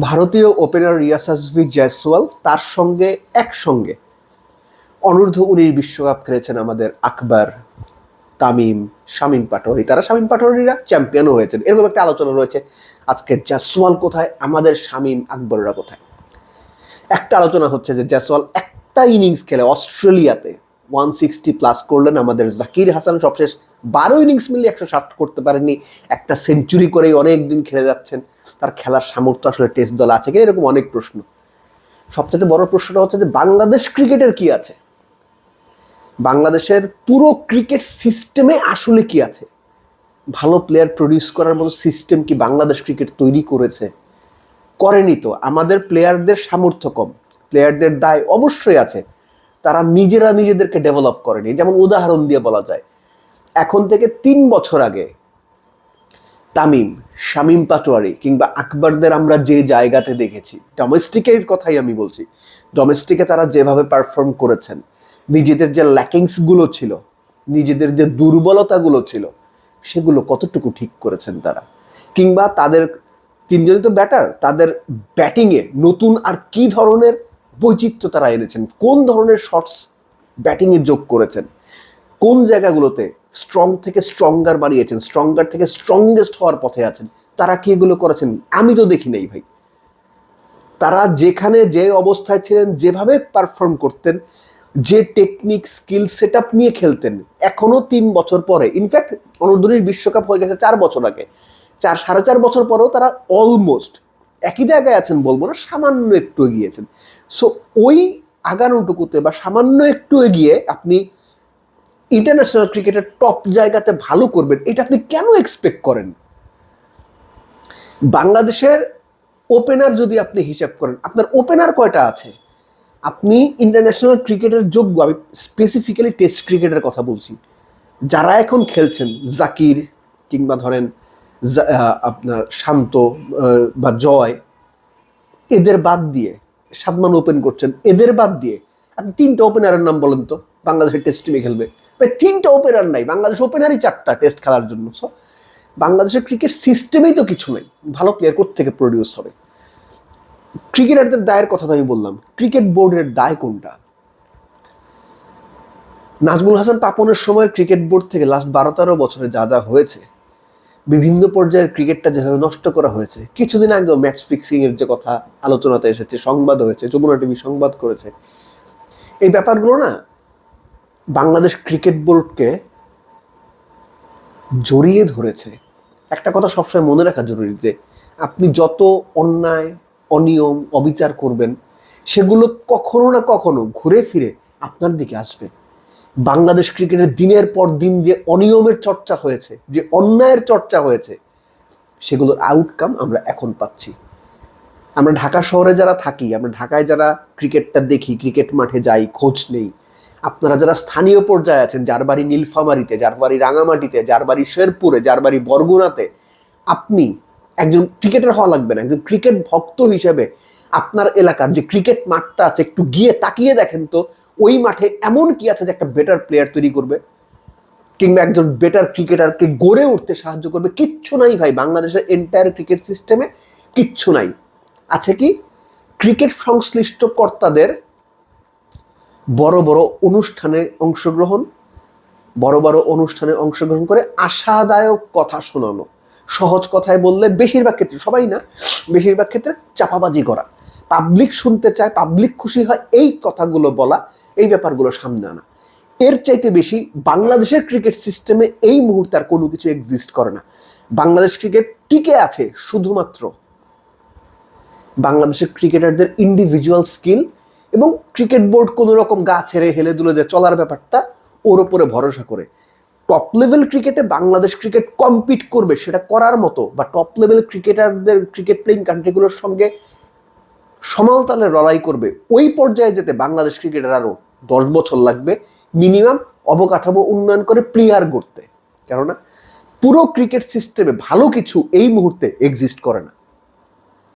ভারতীয় ওপেনার রিয়াসাসভি জয়সওয়াল তার সঙ্গে একসঙ্গে অনূর্ধ্ব উনিশ বিশ্বকাপ খেলেছেন আমাদের আকবর, তামিম, শামীম পাটোয়ারি। তারা শামীম পাটোয়ারিরা চ্যাম্পিয়নও হয়েছেন। এরকম একটা আলোচনা রয়েছে আজকে জয়সওয়াল কোথায়, আমাদের শামীম আকবররা কোথায়? একটা আলোচনা হচ্ছে যে জয়সওয়াল একটা ইনিংস খেলে অস্ট্রেলিয়াতে ওয়ান সিক্সটি প্লাস করলেন আমাদের জাকির হাসান। সবশেষ বারো ইনিংস মিলিয়ে একশো ষাট করতে পারেননি একটা সেঞ্চুরি করেই অনেক দিন খেলে যাচ্ছেন। তার খেলার সামর্থ্য আসলে টেস্ট দল আছে কিনা এরকম অনেক প্রশ্ন। সবচেয়ে বড় প্রশ্নটা হচ্ছে যে, বাংলাদেশ ক্রিকেটের কি আছে? বাংলাদেশের পুরো ক্রিকেট সিস্টেমে আসলে কি আছে? ভালো প্লেয়ার প্রডিউস করার মতো সিস্টেম কি বাংলাদেশ ক্রিকেট তৈরি করেছে? করেনি তো। আমাদের প্লেয়ারদের সামর্থ্য কম। প্লেয়ারদের দায় অবশ্যই আছে। তারা নিজেরা নিজেদেরকে ডেভেলপ করেনি। যেমন উদাহরণ দিয়ে বলা যায়, এখন থেকে তিন বছর আগে তামিম, শামীম পাটোয়ারি কিংবা আকবরদের আমরা যে জায়গাতে দেখেছি ডোমেস্টিকের কথাই আমি বলছি ডোমেস্টিকে তারা যেভাবে পারফর্ম করেছেন, নিজেদের যে ল্যাকিংসগুলো ছিল, নিজেদের যে দুর্বলতাগুলো ছিল, সেগুলো কতটুকু ঠিক করেছেন তারা? কিংবা তাদের তিনজনই তো ব্যাটার তাদের ব্যাটিংয়ে নতুন আর কি ধরনের বৈচিত্র্য তারা এনেছেন। কোন ধরনের শটস ব্যাটিংয়ে যোগ করেছেন? কোন জায়গাগুলোতে স্ট্রং থেকে স্ট্রঙ্গার বানিয়েছেন স্ট্রঙ্গার থেকে স্ট্রংগেস্ট হওয়ার পথে আছেন? তারা কি এগুলো করেছেন? আমি তো দেখি নাই ভাই। তারা যেখানে যে অবস্থায় ছিলেন, যেভাবে পারফর্ম করতেন, যে টেকনিক স্কিল সেট নিয়ে খেলতেন, এখনও তিন বছর পরে ইনফ্যাক্ট অনুদ্দনীর বিশ্বকাপ হয়ে গেছে চার বছর আগে, চার, সাড়ে চার বছর পরেও তারা অলমোস্ট একই জায়গায় আছেন বলব না, সামান্য একটু এগিয়েছেন। সো ওই আগানোটুকুতে বা সামান্য একটু এগিয়ে আপনি ইন্টারন্যাশনাল ক্রিকেটের টপ জায়গাতে ভালো করবেন, এটা আপনি কেন এক্সপেক্ট করেন? বাংলাদেশের ওপেনার যদি আপনি হিসাব করেন, আপনার ওপেনার কয়টা আছে? আপনি ইন্টারন্যাশনাল ক্রিকেটের যোগ্য, আমি স্পেসিফিক্যালি টেস্ট ক্রিকেটের কথা বলছি। যারা এখন খেলছেন, জাকির কিংবা ধরেন আপনার শান্ত বা জয়, এদের বাদ দিয়ে সাদমান ওপেন করছেন, এদের বাদ দিয়ে। আপনি তিনটা ওপেনারের নাম বলেন তো, বাংলাদেশের টেস্ট টিমে খেলবে। তিনটা ওপেনার নাই, বাংলাদেশ ওপেনারই চারটা টেস্ট খেলার জন্য। সো বাংলাদেশের ক্রিকেট সিস্টেমেই তো কিছু নেই, ভালো প্লেয়ার থেকে প্রডিউস হবে? ক্রিকেটারদের দায়ের কথা তো আমি বললাম ক্রিকেট বোর্ডের দায় কোনটা? নাজমুল হাসান পাপনের সময় ক্রিকেট বোর্ড থেকে লাস্ট বারো তেরো বছরে যা যা হয়েছে বিভিন্ন পর্যায়ের ক্রিকেটটা যেভাবে নষ্ট করা হয়েছে, কিছুদিন আগেও ম্যাচ ফিক্সিং এর যে কথা আলোচনাতে এসেছে, সংবাদ হয়েছে, যমুনা টিভি সংবাদ করেছে, এই ব্যাপারগুলো না বাংলাদেশ ক্রিকেট বোর্ডকে জড়িয়ে ধরেছে। একটা কথা সবসময় মনে রাখা জরুরি যে, আপনি যত অন্যায়, অনিয়ম, অবিচার করবেন, সেগুলো কখনো না কখনো ঘুরে ফিরে আপনার দিকে আসবে। বাংলাদেশ ক্রিকেটের দিনের পর দিন যে অনিয়মের চর্চা হয়েছে, যে অন্যায়ের চর্চা হয়েছে, সেগুলোর আউটকাম আমরা এখন পাচ্ছি। আমরা ঢাকা শহরে যারা থাকি, আমরা ঢাকায় যারা ক্রিকেটটা দেখি, ক্রিকেট মাঠে যাই, খোঁজ নেই, আপনারা যারা স্থানীয় পর্যায়ে আছেন, যার বাড়ি নীলফামারিতে, যার বাড়ি রাঙামাটিতে, যার বাড়ি শেরপুরে, যার বাড়ি বরগুনাতে, আপনি একজন ক্রিকেটার হওয়া লাগবে না, একজন ক্রিকেট ভক্ত হিসেবে আপনার এলাকার যে ক্রিকেট মাঠটা আছে, একটু গিয়ে তাকিয়ে দেখেন তো ওই মাঠে এমন কি আছে যে একটা বেটার প্লেয়ার তৈরি করবে? কিংবা একজন বেটার ক্রিকেটারকে গড়ে উঠতে সাহায্য করবে? কিচ্ছু নাই ভাই, বাংলাদেশের এন্টায়ার ক্রিকেট সিস্টেমে কিচ্ছু নাই। আছে কি? ক্রিকেট সংশ্লিষ্ট কর্তাদের বড় বড় অনুষ্ঠানে অংশগ্রহণ, বড় বড় অনুষ্ঠানে অংশগ্রহণ করে আশাদায়ক কথা শোনানো। সহজ কথায় বললে বেশিরভাগ ক্ষেত্রে, সবাই না, বেশিরভাগ ক্ষেত্রে চাপাবাজি করা। পাবলিক শুনতে চায় পাবলিক খুশি হয়, এই কথাগুলো বলা এই ব্যাপারগুলো সামনে আনা। এর চাইতে বেশি বাংলাদেশের ক্রিকেট সিস্টেমে এই মুহূর্তে আর কোনো কিছু এক্সিস্ট করে না। বাংলাদেশ ক্রিকেট টিকে আছে শুধুমাত্র বাংলাদেশের ক্রিকেটারদের ইন্ডিভিজুয়াল স্কিল এবং ক্রিকেট বোর্ড কোনো রকম গা ছেড়ে হেলে দুলে যে চলার ব্যাপারটা, ওর ওপরে ভরসা করে। টপ লেভেল ক্রিকেটে বাংলাদেশ ক্রিকেট কম্পিট করবে সেটা করার মতো বা টপ লেভেল ক্রিকেটারদের ক্রিকেট প্লেইং কান্ট্রিগুলোর সঙ্গে সমালতালে লড়াই করবে, ওই পর্যায়ে যেতে বাংলাদেশ ক্রিকেটার আরও দশ বছর লাগবে। মিনিমাম অবকাঠামো উন্নয়ন করে প্লেয়ার গড়তে। কেননা পুরো ক্রিকেট সিস্টেমে ভালো কিছু এই মুহূর্তে এক্সিস্ট করে না।